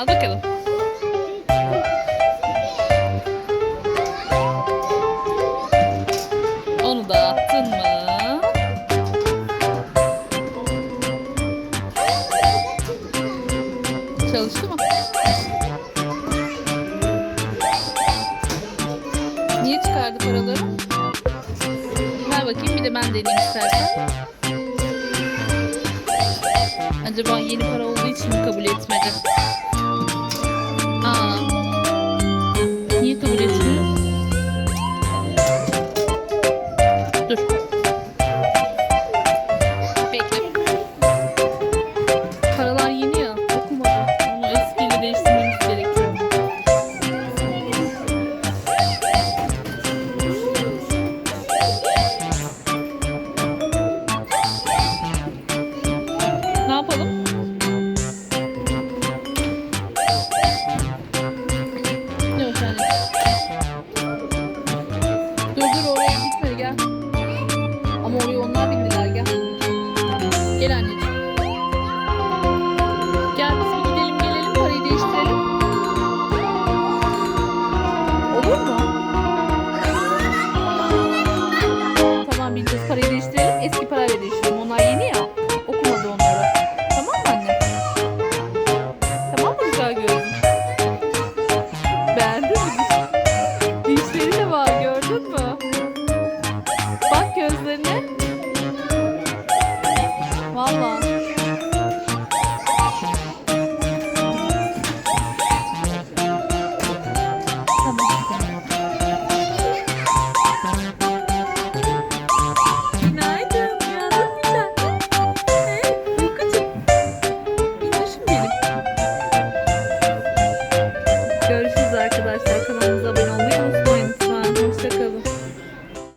Al bakalım. Onu da attın mı? Çalıştı mı? Niye çıkardı paraları? Ver bakayım bir de ben deneyeyim istersen. Acaba yeni para olduğu için mi kabul etmedi? Gel anneciğim. Gel biz bir gidelim gelelim parayı değiştirelim. Olur mu? Tamam bileceğiz parayı değiştirelim. Eski parayla değiştirelim. Onlar yeni ya. Okumadı onları. Tamam mı anne? Tamam mı güzel gördün? Beğendin mi? Dişleri de var gördün mü? Hello, sir.